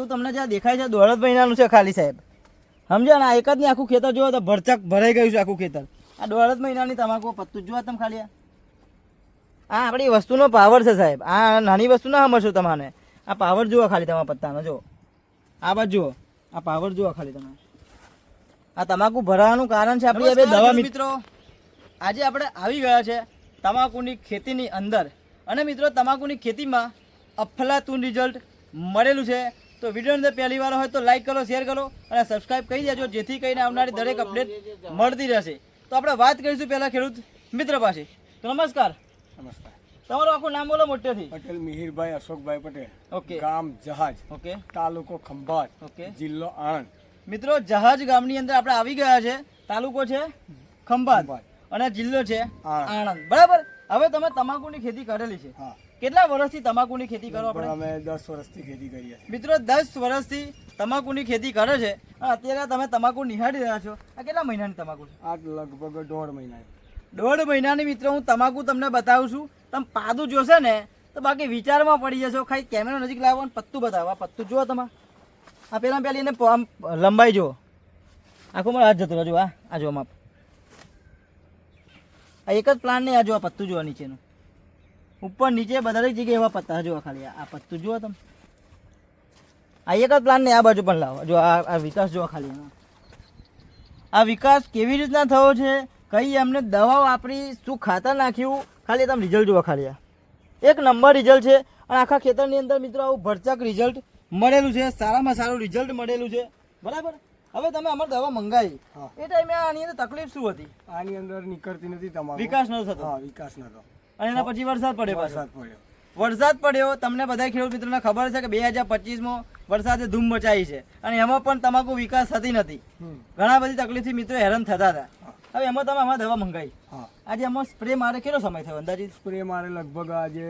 પત્તું તમને જ્યાં દેખાય છે દોઢ મહિનાનું છે ખાલી સાહેબ. સમજ્યા ને? આ એક જ નહીં આખું ખેતર જોવો તો ભરચક ભરાઈ ગયું છે આખું ખેતર. આ દોઢ મહિનાની તમાકુ પત્તું જોવા તમે ખાલી આ. આ આપણી વસ્તુનો પાવર છે સાહેબ. આ નાની વસ્તુ ના સમજશો તમારે. આ પાવર જુઓ ખાલી તમારા પત્તાનો જો આ બાજુ જુઓ. આ પાવર જુઓ ખાલી તમે આ તમાકુ ભરાવાનું કારણ છે આપણી હવે દવા મિત્રો. આજે આપણે આવી ગયા છે તમાકુની ખેતીની અંદર. અને મિત્રો તમાકુની ખેતીમાં અફલાતું રિઝલ્ટ મળેલું છે. તો વિડીયોની અંદર પહેલી વાર હોય તો લાઈક કરો શેર કરો અને સબસ્ક્રાઈબ કરી દેજો જેથી કરીને આવનારી દરેક અપડેટ મળતી રહેશે. તો આપણે વાત કરીશું પહેલાં ખેડૂત મિત્ર પાસે. તો નમસ્કાર. નમસ્કાર. તમારું આખું નામ બોલો મોટેથી. પટેલ મિહિરભાઈ અશોકભાઈ પટેલ. ઓકે. ગામ જહાજ. ઓકે. તાલુકો ખંભાત. ઓકે. જિલ્લો આણંદ. મિત્રો જહાજ ગામની અંદર આપણે આવી ગયા છે. તાલુકો છે ખંભાત. અને જિલ્લો છે આણંદ. આણંદ. બરાબર? હવે તમે તમાકુની ખેતી કરેલી છે. હા. કેટલા વર્ષથી તમાકુની ખેતી કરો પણ આપણે? અમે દસ વર્ષથી ખેતી કરીએ મિત્રો દસ વર્ષથી તમાકુની ખેતી કરે છે. અત્યારે તમે તમાકુ નિહાળી રહ્યા છો. આ કેટલા મહિનાની તમાકુ છે? આ લગભગ દોઢ મહિના. દોઢ મહિનાની મિત્રો હું તમાકુ તમને બતાવું છું. તમે પાદું જોશે ને તો બાકી વિચારમાં પડી જશો. ખાલી કેમેરા નજીક લાવો અને પત્તું બતાવો. આ પત્તું જુઓ તમે. આ પહેલાં પહેલી એને આમ લંબાઈ જુઓ. આખું મારો હાથ જતો રહ્યો આ આ જો માપ. આ એક જ પ્લાન નહીં આ જો આ પત્તું જુઓ નીચેનું. ઉપર નીચે બધા જગ્યાએ એવા પત્તા જુઓ ખાલી આ પત્તું જુઓ તમે. આ એક જ પ્લાન ને આ બાજુ પણ લાવો. જો આ વિકાસ જુઓ ખાલી આ વિકાસ કેવી રીતના થયો છે? કઈ એમને દવા વાપરી શું ખાતર નાખ્યું? ખાલી તમે રિઝલ્ટ જુઓ ખાલી એક નંબર રિઝલ્ટ છે અને આખા ખેતરની અંદર મિત્રો આવું ભરચક રિઝલ્ટ મળેલું છે. સારામાં સારું રિઝલ્ટ મળેલું છે. બરાબર? હવે તમે અમારી દવા મંગાવી. એ ટાઈમે આની અંદર તકલીફ શું હતી? આની અંદર નીકળતી નથી તમારો. વિકાસ ન થતો. હા વિકાસ નતો અને એના પછી વરસાદ પડ્યો વરસાદ પડ્યો. વરસાદ પડ્યો. તમને બધા ખેડૂત મિત્રોને ખબર છે કે બે હજાર પચીસમાં વરસાદે ધૂમ મચાવી છે. અને એમાં પણ તમાકુ વિકાસ થતી નથી. ઘણા બધી તકલીફથી મિત્રો હેરાન થતા હતા. હવે એમાં તમે અમારે દવા મંગાવી આજે એમાં સ્પ્રે મારે કેટલો સમય થયો અંદાજિત? સ્પ્રે મારે લગભગ આજે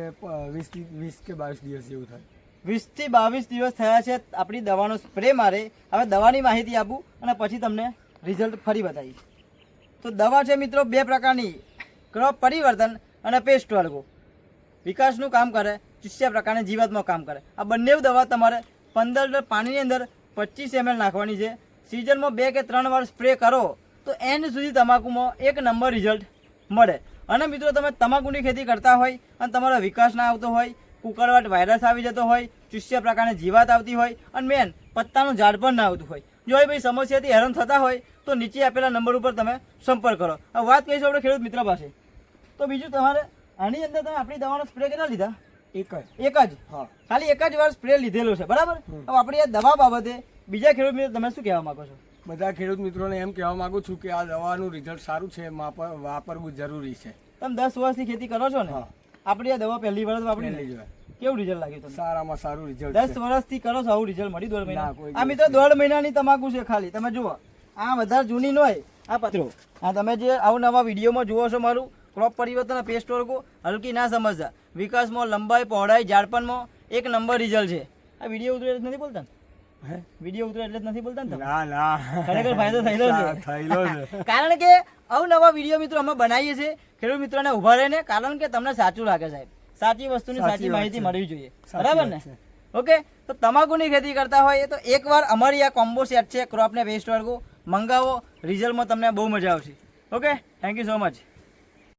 વીસથી વીસ કે બાવીસ દિવસ જેવું થાય. વીસથી બાવીસ દિવસ થયા છે આપણી દવાનો સ્પ્રે મારે. હવે દવાની માહિતી આપું અને પછી તમને રિઝલ્ટ ફરી બતાવીશ. તો દવા છે મિત્રો બે પ્રકારની. ક્રોપ પરિવર્તન અને પેસ્ટ વર્ગો વિકાસનું કામ કરે, ચિસ્યા પ્રકારની જીવાતમાં કામ કરે. આ બંને દવા તમારે પંદર લીટર પાણીની અંદર પચીસ એમએલ નાખવાની છે. સિઝનમાં બે કે ત્રણ વાર સ્પ્રે કરો, તો એન્ડ સુધી તમાકુમાં એક નંબર રિઝલ્ટ મળે. અને મિત્રો, તમે તમાકુની ખેતી કરતા હોય અને તમારો વિકાસ ના આવતો હોય, કુકરવાટ વાયરસ આવી જતો હોય, ચુસ્યા પ્રકારની જીવાત આવતી હોય, અને મેન પત્તાનું ઝાડ પણ ના આવતું હોય. જો એ ભાઈ સમસ્યાથી હેરાન થતા હોય, તો નીચે આપેલા નંબર ઉપર તમે સંપર્ક કરો. આ વાત કહીશું આપણે ખેડૂત મિત્ર પાસે. તો બીજું તમારે આની અંદર તમે આપણી દવાનો સ્પ્રે કેટલા લીધા? એક જ. એક જ? હા. ખાલી એક જ વાર સ્પ્રે લીધેલો છે બરાબર? હવે આપણી આ દવા બાબતે બીજા ખેડૂત મિત્રો તમે શું કહેવા માંગો છો? બધા ખેડૂત મિત્રોને એમ કહેવા માંગુ છું કે આ દવાનું રિઝલ્ટ સારું છે વાપરવું જરૂરી છે. તમે દસ વર્ષથી ખેતી કરો છો ને? આપણી આ દવા પહેલી વાર વાપરી પહેલી જ વાર. કેવું રિઝલ્ટ લાગ્યું તમને? સારામાં સારું રિઝલ્ટ દસ વર્ષથી કરો છો આવું રિઝલ્ટ મળી દોઢ મહિના? આ મિત્રો દોઢ મહિનાની તમાકુ છે ખાલી. તમે જુઓ આ વધારે જૂની ન હોય આ પત્રો. આ તમે જે આવું નવા વિડીયોમાં જુઓ છો મારું ક્રોપ પરિવર્તન પેસ્ટ વર્ગો હલકી ના સમજતા. વિકાસમાં લંબાઈ પહોળાઈ ઝાડપણમાં એક નંબર રિઝલ્ટ છે. આ વીડિયો ઉતરે નથી બોલતા વીડિયો ઉતરે એટલે જ નથી બોલતા ને ના ના. ખરેખર ફાયદો થયેલો છે. થયેલો છે. કારણ કે અવનવા વીડિયો મિત્રો અમે બનાવીએ છીએ. ખેડૂત મિત્રોને ઊભા રહીને કારણ કે તમને સાચું લાગે સાહેબ. સાચી વસ્તુની સાચી માહિતી મળવી જોઈએ. બરાબર ને? ઓકે? તો તમાકુની ખેતી કરતા હોય તો એકવાર અમારી આ કોમ્બો સેટ છે ક્રોપ ને વેસ્ટ વર્ગો મંગાવો રિઝલ્ટમાં તમને બહુ મજા આવશે. Okay? Thank you so much